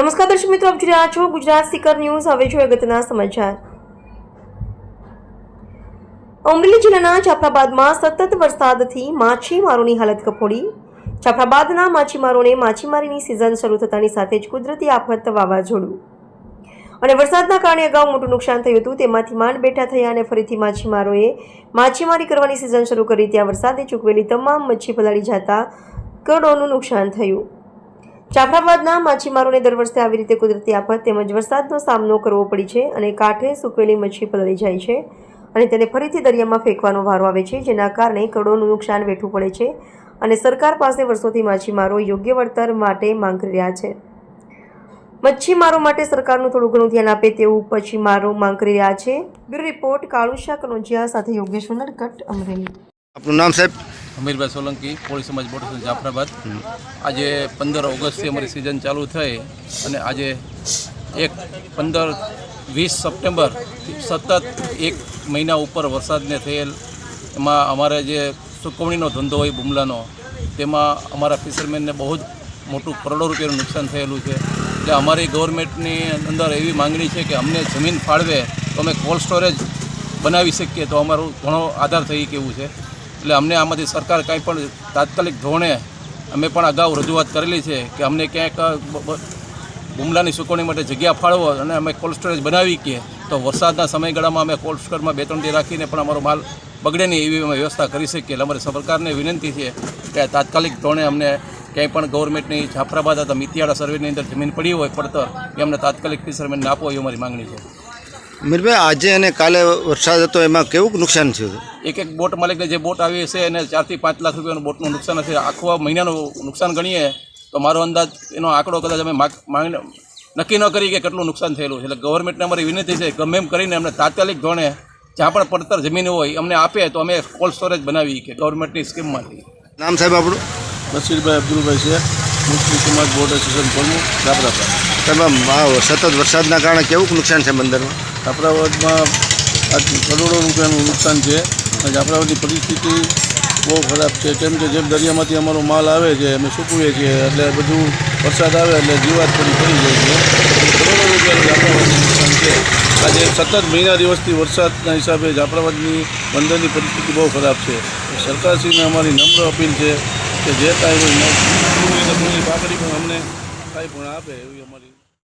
નમસ્કાર દર્શક મિત્રો, આપ જોઈ રહ્યા છો ગુજરાત સિકર ન્યૂઝ હવે જોઈએ અગત્યના સમાચાર. અમરેલી જિલ્લાના જાફરાબાદમાં સતત વરસાદથી માછીમારોની હાલત કફોડી. જાફરાબાદના માછીમારોને માછીમારીની સિઝન શરૂ થતાની સાથે જ કુદરતી આફત વાવાઝોડું. અને વરસાદના કારણે અગાઉ મોટું નુકસાન થયું હતું, તેમાંથી માંડ બેઠા થયા અને ફરીથી માછીમારોએ માછીમારી કરવાની સિઝન શરૂ કરી. ત્યાં વરસાદે ચૂકવેલી તમામ મચ્છી પલાળી જતા કરોડોનું નુકસાન થયું. જાફરાબાદના માછીમારોને દર વર્ષે આવી રીતે કુદરતી આફત તેમજ વરસાદનો સામનો કરવો પડી છે અને કાંઠે સૂકવેલી મચ્છી પલળી જાય છે અને તેને ફરીથી દરિયામાં ફેંકવાનો વારો આવે છે, જેના કારણે કરોડોનું નુકસાન વેઠવું પડે છે અને સરકાર પાસે વર્ષોથી માછીમારો યોગ્ય વળતર માટે માંગ કરી રહ્યા છે. મચ્છીમારો માટે સરકારનું થોડું ઘણું ધ્યાન આપે તેવું પછીમારો માંગ કરી રહ્યા છે. બ્યુરો રિપોર્ટ કાળુશા કનોજિયા સાથે યોગેશ નડકટ અમરેલી. આપનું નામ સાહેબ? અમીરભાઈ સોલંકી કોળી સમાજ બોર્ડ જાફરાબાદ. આજે પંદર ઓગસ્ટથી અમારી સિઝન ચાલુ થઈ અને આજે એક પંદર વીસ સપ્ટેમ્બર સતત એક મહિના ઉપર વરસાદને થયેલ, એમાં અમારે જે સુકવણીનો ધંધો હોય બુમલાનો, તેમાં અમારા ફિશરમેનને બહુ જ મોટું કરોડો રૂપિયાનું નુકસાન થયેલું છે. એટલે અમારી ગવર્મેન્ટની અંદર એવી માંગણી છે કે અમને જમીન ફાળવે, તો અમે કોલ્ડ સ્ટોરેજ બનાવી શકીએ, તો અમારું ઘણો આધાર થઈ કેવું છે. એટલે અમને આમાંથી સરકાર કંઈ પણ તાત્કાલિક ધોરણે અમે પણ અગાઉ રજૂઆત કરેલી છે કે અમને ક્યાંક બુમલાની સુકવણી માટે જગ્યા ફાળવો અને અમે કોલ્ડ સ્ટોરેજ બનાવી કે તો વરસાદના સમયગાળામાં અમે કોલ્ડ સ્ટોરમાં બે, ત્રણ દી રાખીને પણ અમારો માલ બગડે નહીં એવી અમે વ્યવસ્થા કરી શકીએ એટલે અમારી સરકારને વિનંતી છે કે તાત્કાલિક ધોરણે અમને ક્યાંય પણ ગવર્મેન્ટની જાફરાબાદ અથવા મિતિયાળા સર્વેની અંદર જમીન પડી હોય પડતર એ અમને તાત્કાલિક ફિશરમેનને આપો એવી અમારી માગણી છે. મીરભાઈ આજે અને કાલે વરસાદ હતો એમાં કેવું નુકસાન થયું એક એક બોટ માલિકને જે બોટ આવી છે એને ચારથી પાંચ લાખ રૂપિયાનું બોટનું નુકસાન હશે. આખો મહિનાનું નુકસાન ગણીએ તો મારો અંદાજ એનો આંકડો કદાચ અમે માગ- માંગ નક્કી ન કરી કે કેટલું નુકસાન થયેલું છે. એટલે ગવર્મેન્ટને અમારી વિનંતી છે ગમે એમ કરીને અમને તાત્કાલિક ધોરણે જ્યાં પણ પડતર જમીન હોય અમને આપે તો અમે કોલ્ડ સ્ટોરેજ બનાવી કે ગવર્મેન્ટની સ્કીમમાંથી. નામ સાહેબ આપણું? બશીરભાઈ અબ્દુલભાઈ છે. મુસ્લિમ સમાજ બોર્ડ એસોસિએશન પ્રમુખ જાફરાબાદ સાહેબ સતત વરસાદના કારણે કેવું નુકસાન છે બંદરમાં? જાફરાબાદમાં કરોડો રૂપિયાનું નુકસાન છે. અને જાફરાબાદની પરિસ્થિતિ બહુ ખરાબ છે. કેમ કે જેમ દરિયામાંથી અમારો માલ આવે છે, અમે સૂકવીએ છીએ, એટલે બધું વરસાદ આવે એટલે જીવાત પડી પડી જાય છે. કરોડો રૂપિયાનું જાફરાબાદનું નુકસાન છે. આજે સતત મહિના દિવસથી વરસાદના હિસાબે જાફરાબાદની બંદરની પરિસ્થિતિ બહુ ખરાબ છે. સરકારશ્રીને અમારી નમ્ર અપીલ છે કે જે કાંઈ પૂરી પાકડી પણ અમને કાંઈ પણ આપે એવી અમારી